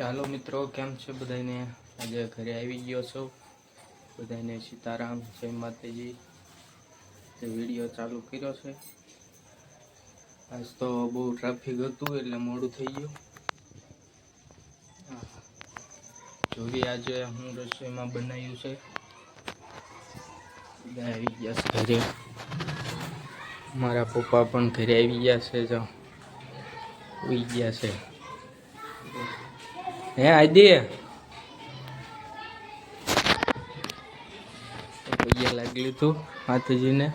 ચાલો મિત્રો, કેમ છે બધાને આજે ઘરે આવી ગયો છો. બધાને સીતારામ, જય માતાજી. તે વીડિયો ચાલુ કર્યો છે. આજ તો બહુ ટ્રાફિક હતું એટલે મોડું થઈ ગયું. જોવી આજે હું રસોઈમાં બનાવ્યું છે. બધા આવી ગયા છે ઘરે. મારા પપ્પા પણ ઘરે આવી ગયા છે, જો. ઉઈ ગયા છે. હે આદિ પૈયા લાગી લીધું માતાજીને.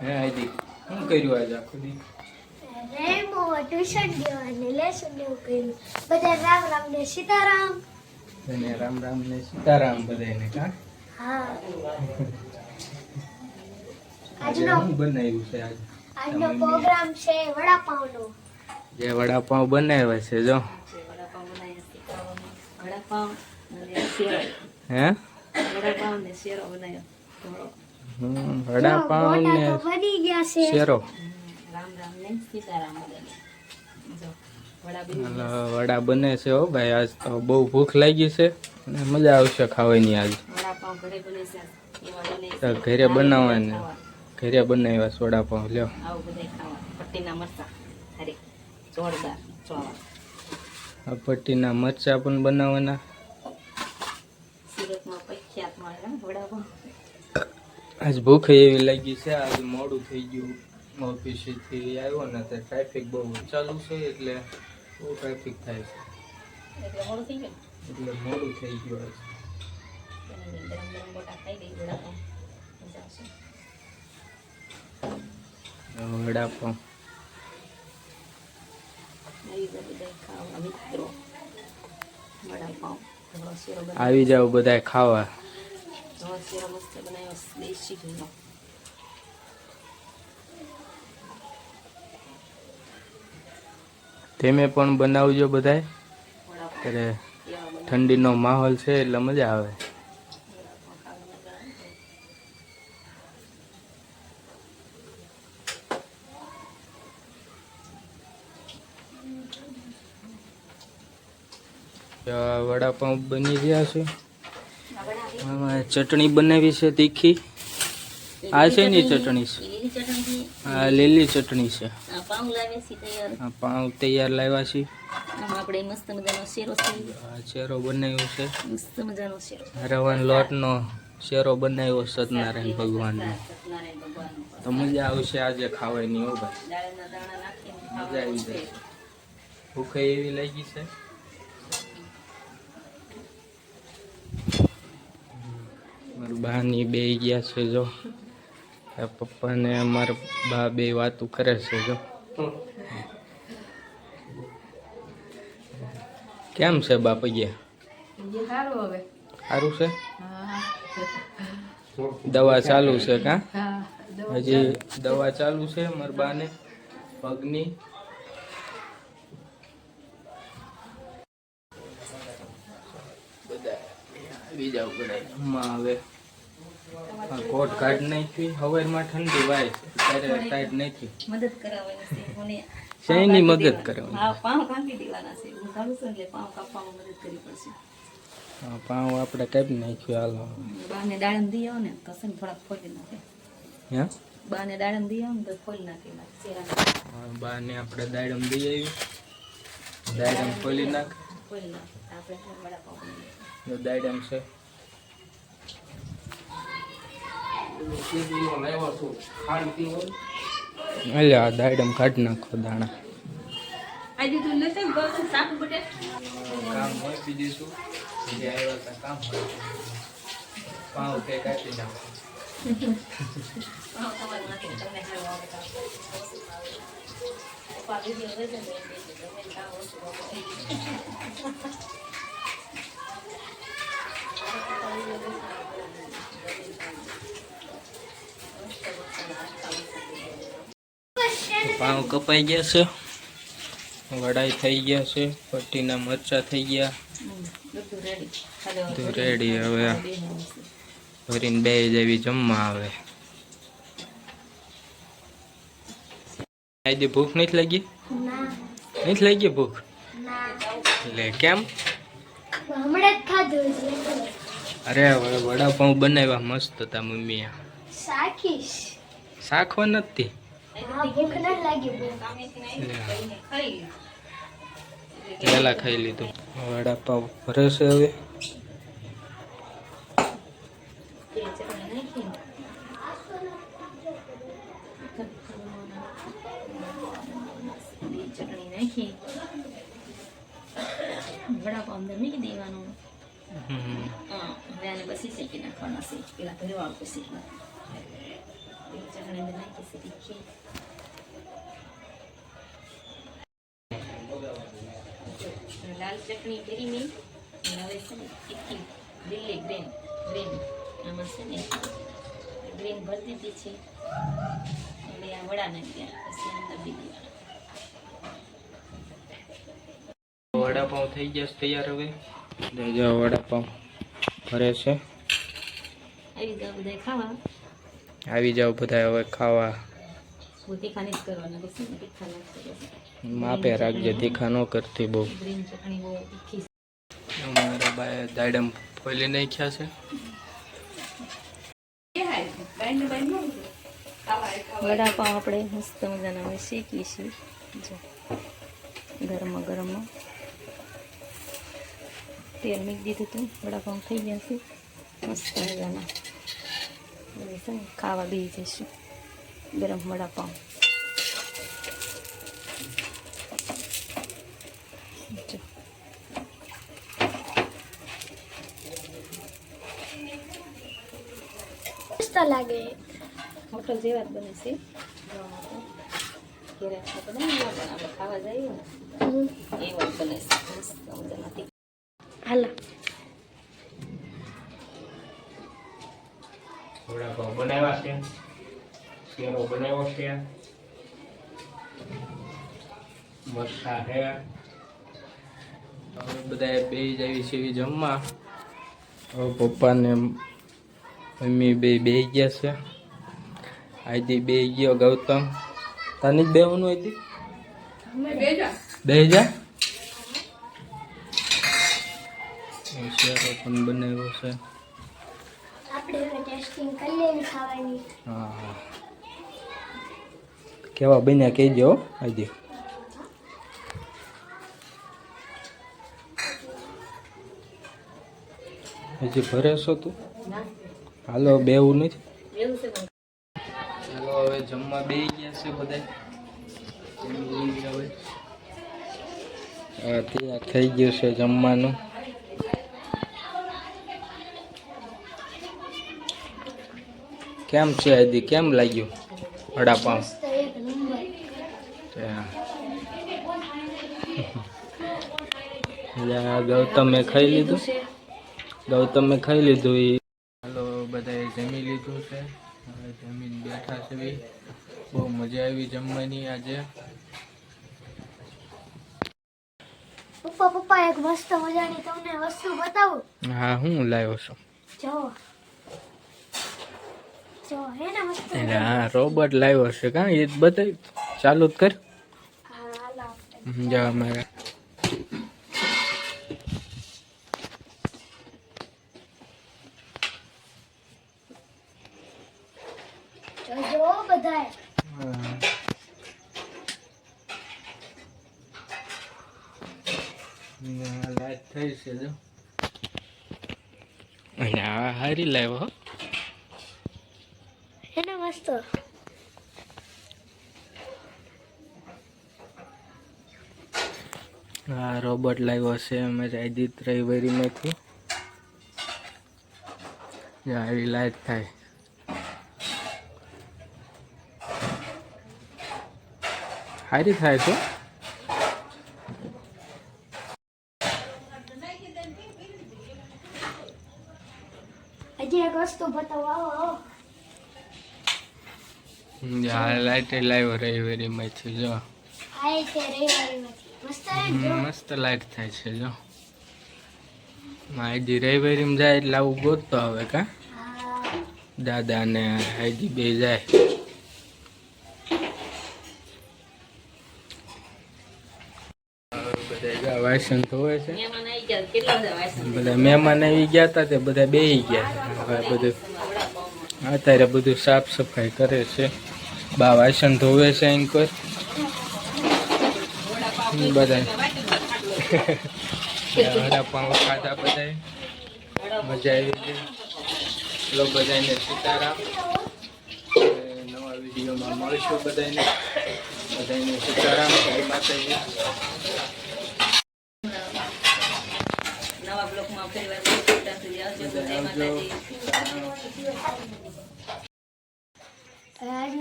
હે આદિ શું કર્યું આજે આખું દી? રેમો ટ્યુશન દેવાને લેસન એવું કર્યું? બધા રામ રામ ને સીતારામ. અને રામ રામ ને સીતારામ બધાને કા? હા. આજનો બનાવ્યું છે આજે? આજનો પ્રોગ્રામ છે વડાપાવનો. જે વડાપાવ બનાવ્યા છે જો. વડાપાઉં બનાવ્યા હે? ને શેરો બનાવ્યો વડાપાવ ને મોટા તો બની ગયા છે. શેરો. રામ રામ ને સીતારામ જો વડા બની છે હો ભાઈ આજ તો બહુ ભૂખ લાગી છે અને મજા આવશે ખાવાની આજ. ઘરે બને છે એવા બને તો ઘરે બનાવવાને. ઘરે બનાવ્યા છે વડાપાઉં લ્યો. બધા પટ્ટીના મરચા જોરદાર ચોળા પટ્ટીના મરચા પણ બનાવવાના. આજ ભૂખ એવી લાગી છે આજ મોડું થઈ ગયું. ઓફિસેથી આવ્યો ને ત્યાં ટ્રાફિક બહુ ચાલુ છે એટલે બહુ ટ્રાફિક થાય છે. એટલે મોડું થઈ ગયું? આજ. વડાપાઉં. આવી બધા જાવ બધા ખાવા. તમે પણ બનાવજો ત્યારે ઠંડીનો માહોલ છે, એટલે મજા આવે વડાપાઉં ખાવાની મજા આવે ને. વડાપાવ બની ગયા છે. ચટણી બનાવી છે તીખી. આ છે ની ચટણી છે. આ લીલી ચટણી છે. પાઉં તૈયાર લાવ્યા છે આપણે મસ્ત બનાવ્યો છે. મસ્ત મજાનો શેરો લોટનો શેરો બનાવ્યો સત્યનારાયણ ભગવાનનો. તો મજા આવશે આજે ખાવાની, હો ભાઈ. મજા આવી જાય. ભૂખે એવી લાગી છે. બાની બે ગયા છે જો. આ પપ્પા ને અમારા બા બે વાતું કરે છે જો. કેમ છે બાપ ગયા સારું છે? દવા ચાલુ છે કા? હજી દવા ચાલુ છે મારા બાને પગની. બધા આવી જાવ ગળાઈ જમવા આવે. આ કોટ કાઢ નાખી. હવારમાં ઠંડી વાય. ત્યારે ટાઈટ નાખી મદદ કરાવવાની છે. મને શેની મદદ કરવાની? હા પાઉં કાપી દેવાના છે. હું કાઢું છું એટલે પાઉં કાપવામાં મદદ કરવી પડશે. હા, પાઉં આપણે કાપી નાખ્યું હાલો બાને દાડમ દઈ આવો ને તો છે ને થોડાક ફોલી નાખે. હે? બાને દાડમ દઈ આવો ને તો ફોલી નાખે બાને આપણે દાડમ દઈ આવી દાડમ ફોલી નાખ. ફોલી નાખ. આપણે વડાપાઉં દાડમ છે. અલ્યા દાડમ કાઢી નાખો દાણા. આજે તું નથી ને ગળતું શાક કામ હોય બીજું શું? જે આવ્યા હતા કામ હોય. પાવ કે કાઢી નાખો. પાઉં તમારે નાખીને તમને તો છે ને એમ કહે છે, ગમે તે કામ ઓછું પાવ કપાઈ ગયા છે. વડાઈ થઈ ગયા છે. પટ્ટીના મરચા થઈ ગયા. બધું રેડી હવે ભરીને બે જેવી જમવા આવે. આજે ભૂખ નથી લાગી? નથી લાગી ભૂખ? એટલે કેમ? હમણાં ખાધું અરે વડાપાઉં બનાવ્યા મસ્ત હતા મમ્મીએ. શાકીશ. શાખવા નથી. પહેલા ખાઈ લીધું. વડાપાઉ ભરે છે હવે. નાખી બે ચટણી નાખી વડાપાવ અંદર મૂકી દેવાનું પછી શેકી નાખવાના છે. પેલા ભરવા પછી. અંદર નાખી છે તીખી લાલ ચટણી ભરી મેં અને હવે છે ને તીખી લીલી ગ્રીન ગ્રીન આમાં છે ને ગ્રીન ભરી દીધી છે હવે આ વડા નાખી દેવાના પછી અંદર બી વડાપાઉં થઈ ગયા તૈયાર હવે? ને જો વડાપાઉં ભરે છે. આવી જાવ બધા ખાવા. આવી જાઓ બધા હવે ખાવા. માપે રાખજે તીખા ન કરતી બહુ. અમારા બાએ દાડમ ફોલી નાખ્યા છે. વડાપાવ આપણે મસ્ત મજાના હવે શેકી છીએ. જો ગરમ ગરમમાં તેલ મૂકી દીધું હતું વડાપાવ થઈ ગયા છે. મસ્ત મજાના. હવે છે ને ખાવા બી જઈશું ગરમ વડાપાઉં લાગે હોટલ જેવા જ બને છે ઘેરે આપણે ખાવા જઈએ ને વાત બને છે હાલો વડાપાઉં બનાવ્યા છે. શેરો બનાવ્યો છે. મરસા છે. હવે બધા બે જાવી છે જમવા. હવે પપ્પા ને મમ્મી બે બે ગયા છે. આજે બે ગયો ગૌતમ. તને જ બેવાનું હતી બે જા. શેરો પણ બનાવ્યો છે. ટેસ્ટિંગ કરી લેવી ખાવાની હા હા કેવા બન્યા કહેજો આજે. હજી ભરે છો તું હાલો બેવું નથી? ચાલો હવે જમવા બે ગયા છે બધા થઈ ગયું છે જમવાનું. કેમ છે આદિ? કેમ લાગ્યું વડાપાઉં ગૌતમે ખાઈ લીધું? ગૌતમે ખાઈ લીધું એ હાલો બધાએ જમી લીધું છે. હવે જમીન બેઠા છે બહુ મજા આવી જમવાની આજે. પપ્પા પપ્પા એક મસ્ત મજાની તમને વસ્તુ બતાવું. હા હું લાવ્યો છું. જો એટલે હા રોબોટ લાવ્યો છે કાં? એ જ બતાવી ચાલુ જ કર. જવા મારા લાઈટ થઈ છે જો હારી લાવ્યો હો હે ને મસ્ત આ રોબોટ લાવ્યો છે અમે આદિત રવિવારીમાંથી આવી લાઈટ થાય સારી થાય છે હજી એક વસ્તુ બતાવો આવો આવો આ લાઈટ લાવ્યો રવિવારીમાંથી જો. મસ્ત હે ને જો. મસ્ત લાઈટ થાય છે જો. હાઈજી રવિવારીમાં જાય એટલે આવું ગોતતો હવે કા? દાદા ને હાઈજી બે જાય. બધા વાસણ ધોવે છે. મહેમાન આવી ગયા બધા મહેમાન આવી ગયા હતા તે બધા બેહી ગયા. હવે બધું. અત્યારે બધું સાફ સફાઈ કરે છે. બા વાસણ ધોવે છે એમ કોઈ. બધા વડાપાઉં ખાધા બધાએ મજા આવી ગઈ. ચલો બધાને સીતારામ નવા વિડીયોમાં મળીશું બધાને બધાને સીતારામ જય માતાજી. નવા બ્લોકમાં ફરી વાર મળીશું. ત્યાં સુધી આજનો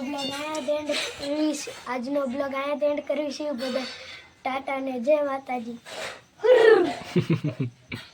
બ્લોગ આયા એન્ડ કરીશ. આજનો બ્લોગ આયા એન્ડ કરીશું. બધા ટાટા ને જય માતાજી.